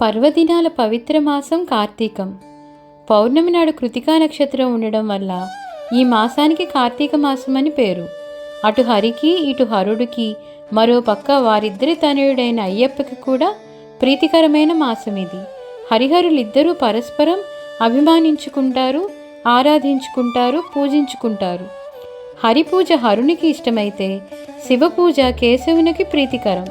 పర్వదినాల పవిత్ర మాసం కార్తీకం. పౌర్ణమి నాడు కృతికా నక్షత్రం ఉండడం వల్ల ఈ మాసానికి కార్తీక మాసం అని పేరు. అటు హరికి ఇటు హరుడికి మరోపక్క వారిద్దరి తనయుడైన అయ్యప్పకి కూడా ప్రీతికరమైన మాసం ఇది. హరిహరులిద్దరూ పరస్పరం అభిమానించుకుంటారు ఆరాధించుకుంటారు పూజించుకుంటారు. హరిపూజ హరునికి ఇష్టమైతే శివపూజ కేశవునికి ప్రీతికరం.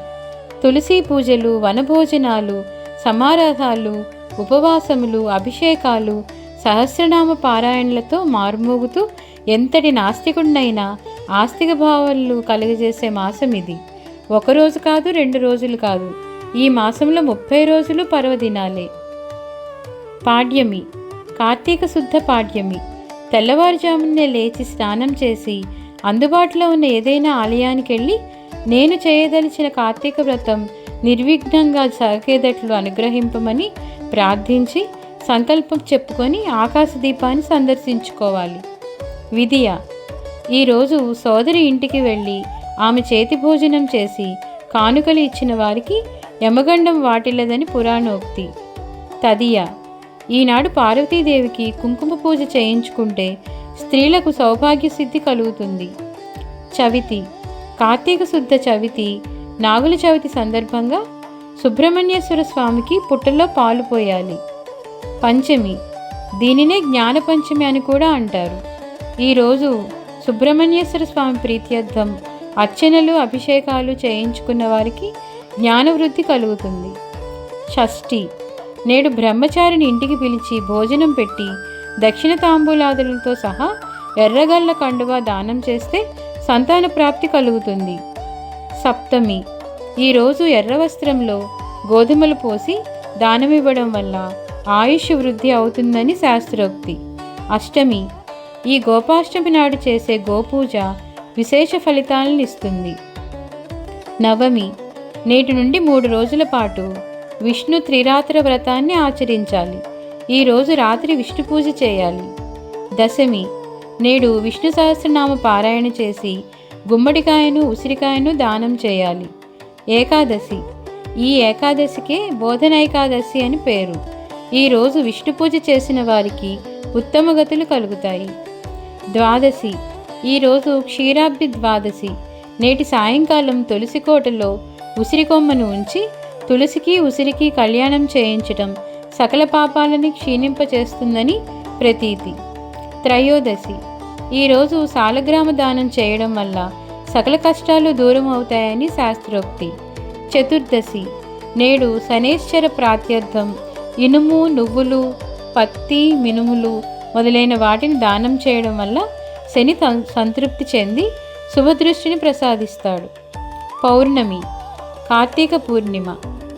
తులసి పూజలు వనభోజనాలు సమారాధాలు ఉపవాసములు అభిషేకాలు సహస్రనామ పారాయణలతో మారుమోగుతూ ఎంతటి నాస్తికుడినైనా ఆస్తిక భావాలు కలుగజేసే మాసం ఇది. ఒకరోజు కాదు రెండు రోజులు కాదు. ఈ మాసంలో ముప్పై రోజులు పర్వదినాలే. పాడ్యమి కార్తీక శుద్ధ పాడ్యమి. తెల్లవారుజామునే లేచి స్నానం చేసి అందుబాటులో ఉన్న ఏదైనా ఆలయానికి వెళ్ళి నేను చేయదలిచిన కార్తీక వ్రతం నిర్విఘ్నంగా సాగేటట్లు అనుగ్రహింపమని ప్రార్థించి సంకల్పం చెప్పుకొని ఆకాశ దీపాన్ని సందర్శించుకోవాలి. విధియ ఈరోజు సోదరి ఇంటికి వెళ్ళి ఆమె చేతి భోజనం చేసి కానుకలు ఇచ్చిన వారికి యమగండం వాటిల్లదని పురాణోక్తి. తదియ ఈనాడు పార్వతీదేవికి కుంకుమ పూజ చేయించుకుంటే స్త్రీలకు సౌభాగ్య సిద్ధి కలుగుతుంది. చవితి కార్తీక శుద్ధ చవితి నాగుల చవితి సందర్భంగా సుబ్రహ్మణ్యేశ్వర స్వామికి పుట్టలో పాలు పోయాలి. పంచమి. దీనినే జ్ఞాన పంచమి అని కూడా అంటారు. ఈరోజు సుబ్రహ్మణ్యేశ్వర స్వామి ప్రీత్యర్థం అర్చనలు అభిషేకాలు చేయించుకున్న వారికి జ్ఞానవృద్ధి కలుగుతుంది. షష్ఠి. నేడు బ్రహ్మచారిని ఇంటికి పిలిచి భోజనం పెట్టి దక్షిణ తాంబూలాదులతో సహా ఎర్రగల్ల కండువా దానం చేస్తే సంతాన ప్రాప్తి కలుగుతుంది. సప్తమి. ఈరోజు ఎర్ర వస్త్రంలో గోధుమలు పోసి దానమివ్వడం వల్ల ఆయుష్ వృద్ధి అవుతుందని శాస్త్రోక్తి. అష్టమి. ఈ గోపాష్టమి నాడు చేసే గోపూజ విశేష ఫలితాలను ఇస్తుంది. నవమి. నేటి నుండి మూడు రోజుల పాటు విష్ణు త్రిరాత్ర వ్రతాన్ని ఆచరించాలి. ఈరోజు రాత్రి విష్ణు పూజ చేయాలి. దశమి. నేడు విష్ణు సహస్రనామ పారాయణ చేసి గుమ్మడికాయను ఉసిరికాయను దానం చేయాలి. ఏకాదశి. ఈ ఏకాదశికే బోధన ఏకాదశి అని పేరు. ఈరోజు విష్ణు పూజ చేసిన వారికి ఉత్తమ గతులు కలుగుతాయి. ద్వాదశి. ఈరోజు క్షీరాబ్ది ద్వాదశి. నేటి సాయంకాలం తులసి కోటలో ఉసిరి కొమ్మను ఉంచి తులసికి ఉసిరికి కళ్యాణం చేయించటం సకల పాపాలని క్షీణింపచేస్తుందని ప్రతీతి. త్రయోదశి. ఈరోజు సాలగ్రామ దానం చేయడం వల్ల సకల కష్టాలు దూరం అవుతాయని శాస్త్రోక్తి. చతుర్దశి. నేడు శనేశ్వర ప్రాత్యర్థం. ఇనుము నువ్వులు పత్తి మినుములు మొదలైన వాటిని దానం చేయడం వల్ల శని సంతృప్తి చెంది శుభదృష్టిని ప్రసాదిస్తాడు. పౌర్ణమి. కార్తీక పూర్ణిమ.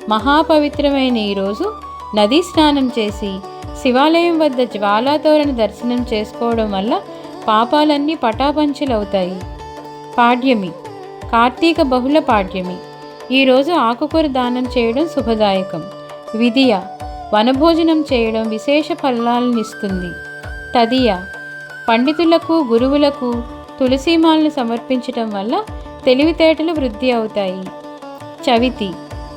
మహాపవిత్రమైన ఈరోజు నదీ స్నానం చేసి శివాలయం వద్ద జ్వాలాతోరణ దర్శనం చేసుకోవడం వల్ల పాపాలన్నీ పటాపంచలవుతాయి. పాడ్యమి. కార్తీక బహుళ పాడ్యమి. ఈరోజు ఆకుకూర దానం చేయడం శుభదాయకం. విధియ. వనభోజనం చేయడం విశేష ఫలాలనిస్తుంది. తదియ. పండితులకు గురువులకు తులసీమాలను సమర్పించటం వల్ల తెలివితేటలు వృద్ధి అవుతాయి. చవితి.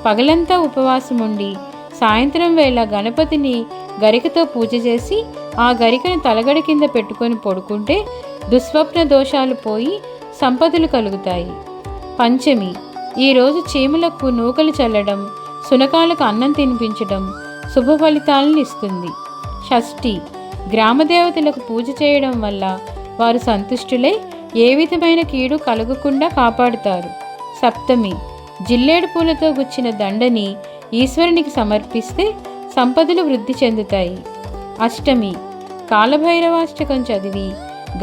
పగలంతా ఉపవాసం ఉండి సాయంత్రం వేళ గణపతిని గరికతో పూజ చేసి ఆ గరికను తలగడ కింద పెట్టుకొని పడుకుంటే దుస్వప్న దోషాలు పోయి సంపదలు కలుగుతాయి. పంచమి. ఈరోజు చీమలకు నూకలు చల్లడం సునకాలకు అన్నం తినిపించడం శుభ ఫలితాలను ఇస్తుంది. షష్ఠి. గ్రామదేవతలకు పూజ చేయడం వల్ల వారు సంతుష్టులై ఏ విధమైన కీడు కలగకుండా కాపాడుతారు. సప్తమి. జిల్లేడు పూలతో గుచ్చిన దండని ఈశ్వరునికి సమర్పిస్తే సంపదలు వృద్ధి చెందుతాయి. అష్టమి. కాలభైరవాష్టకం చదివి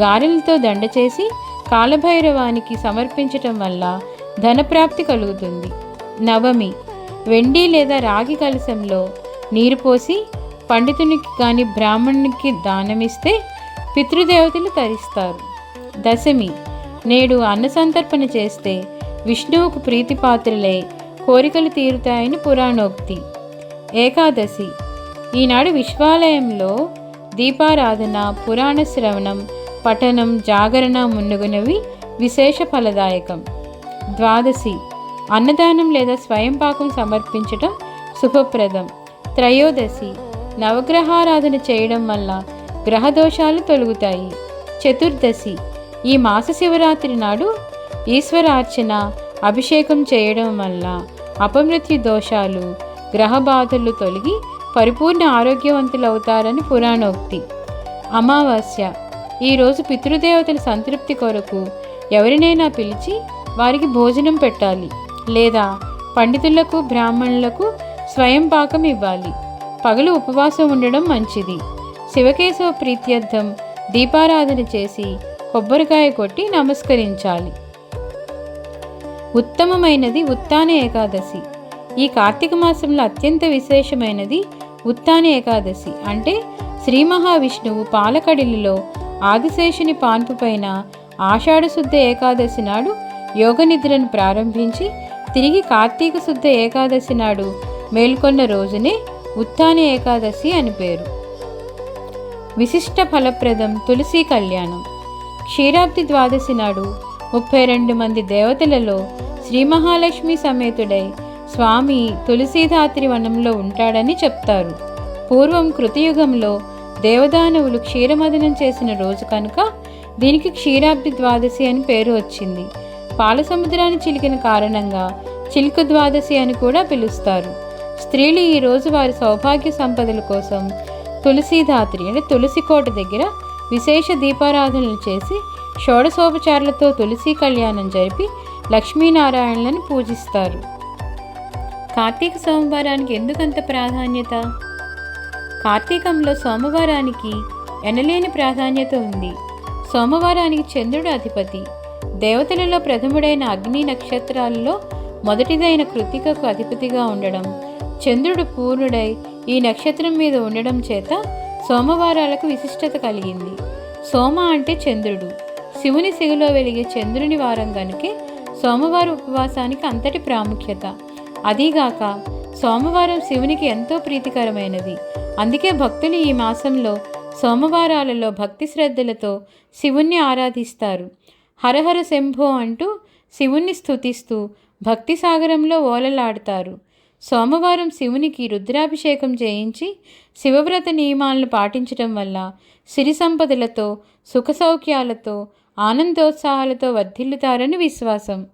గారెలతో దండ చేసి కాలభైరవానికి సమర్పించటం వల్ల ధనప్రాప్తి కలుగుతుంది. నవమి. వెండి లేదా రాగి కలశంలో నీరు పోసి పండితునికి కానీ బ్రాహ్మణునికి దానమిస్తే పితృదేవతలు తరిస్తారు. దశమి. నేడు అన్నసంతర్పణ చేస్తే విష్ణువుకు ప్రీతిపాత్రులై కోరికలు తీరుతాయని పురాణోక్తి. ఏకాదశి. ఈనాడు విశ్వాలయంలో దీపారాధన పురాణ శ్రవణం పఠనం జాగరణ మున్నగునవి విశేష ఫలదాయకం. ద్వాదశి. అన్నదానం లేదా స్వయం పాకం సమర్పించటం శుభప్రదం. త్రయోదశి. నవగ్రహారాధన చేయడం వల్ల గ్రహదోషాలు తొలగుతాయి. చతుర్దశి. ఈ మాస శివరాత్రి నాడు ఈశ్వరార్చన అభిషేకం చేయడం వల్ల అపమృత్యు దోషాలు గ్రహ బాధలు తొలగి పరిపూర్ణ ఆరోగ్యవంతులవుతారని పురాణోక్తి. అమావాస్య. ఈరోజు పితృదేవతల సంతృప్తి కొరకు ఎవరినైనా పిలిచి వారికి భోజనం పెట్టాలి లేదా పండితులకు బ్రాహ్మణులకు స్వయం పాకం ఇవ్వాలి. పగలు ఉపవాసం ఉండడం మంచిది. శివకేశవ ప్రీత్యర్థం దీపారాధన చేసి కొబ్బరికాయ కొట్టి నమస్కరించాలి. ఉత్తమమైనది ఉత్తాన ఏకాదశి. ఈ కార్తీక మాసంలో అత్యంత విశేషమైనది ఉత్తాన ఏకాదశి. అంటే శ్రీ మహావిష్ణువు పాలకడిలిలో ఆదిశేషుని పాన్పు పైన ఆషాఢ శుద్ధ ఏకాదశి నాడు యోగ నిద్రను ప్రారంభించి తిరిగి కార్తీక శుద్ధ ఏకాదశి నాడు మేల్కొన్న రోజునే ఉత్తాన ఏకాదశి అని పేరు. విశిష్ట ఫలప్రదం తులసి కళ్యాణం. క్షీరాబ్ది ద్వాదశి నాడు ముప్పై రెండు మంది దేవతలలో శ్రీ మహాలక్ష్మి సమేతుడై స్వామి తులసీధాత్రి వనంలో ఉంటాడని చెప్తారు. పూర్వం కృతయుగంలో దేవదానవులు క్షీరమదనం చేసిన రోజు కనుక దీనికి క్షీరాబ్ది ద్వాదశి అని పేరు వచ్చింది. పాల సముద్రాన్ని చిలికిన కారణంగా చిలుక ద్వాదశి అని కూడా పిలుస్తారు. స్త్రీలు ఈ రోజు వారి సౌభాగ్య సంపదల కోసం తులసీధాత్రి అంటే తులసి కోట దగ్గర విశేష దీపారాధనలు చేసి షోడశోపచారులతో తులసి కళ్యాణం జరిపి లక్ష్మీనారాయణలను పూజిస్తారు. కార్తీక సోమవారానికి ఎందుకంత ప్రాధాన్యత? కార్తీకంలో సోమవారానికి ఎనలేని ప్రాధాన్యత ఉంది. సోమవారానికి చంద్రుడు అధిపతి. దేవతలలో ప్రథముడైన అగ్ని నక్షత్రాలలో మొదటిదైన కృతికకు అధిపతిగా ఉండడం. చంద్రుడు పూర్ణుడై ఈ నక్షత్రం మీద ఉండడం చేత సోమవారాలకు విశిష్టత కలిగింది. సోమ అంటే చంద్రుడు. శివుని సిగులో వెలిగే చంద్రుని వారం గనుకే సోమవారం ఉపవాసానికి అంతటి ప్రాముఖ్యత. అదీగాక సోమవారం శివునికి ఎంతో ప్రీతికరమైనది. అందుకే భక్తులు ఈ మాసంలో సోమవారాలలో భక్తి శ్రద్ధలతో శివుణ్ణి ఆరాధిస్తారు. హరహర శంభో అంటూ శివుణ్ణి స్తుతిస్తూ భక్తి సాగరంలో ఓలలాడతారు. సోమవారం శివునికి రుద్రాభిషేకం చేయించి శివవ్రత నియమాలను పాటించడం వల్ల సిరి సంపదలతో సుఖ సౌఖ్యాలతో ఆనందోత్సాహాలతో వర్ధిల్లుతారని విశ్వాసం.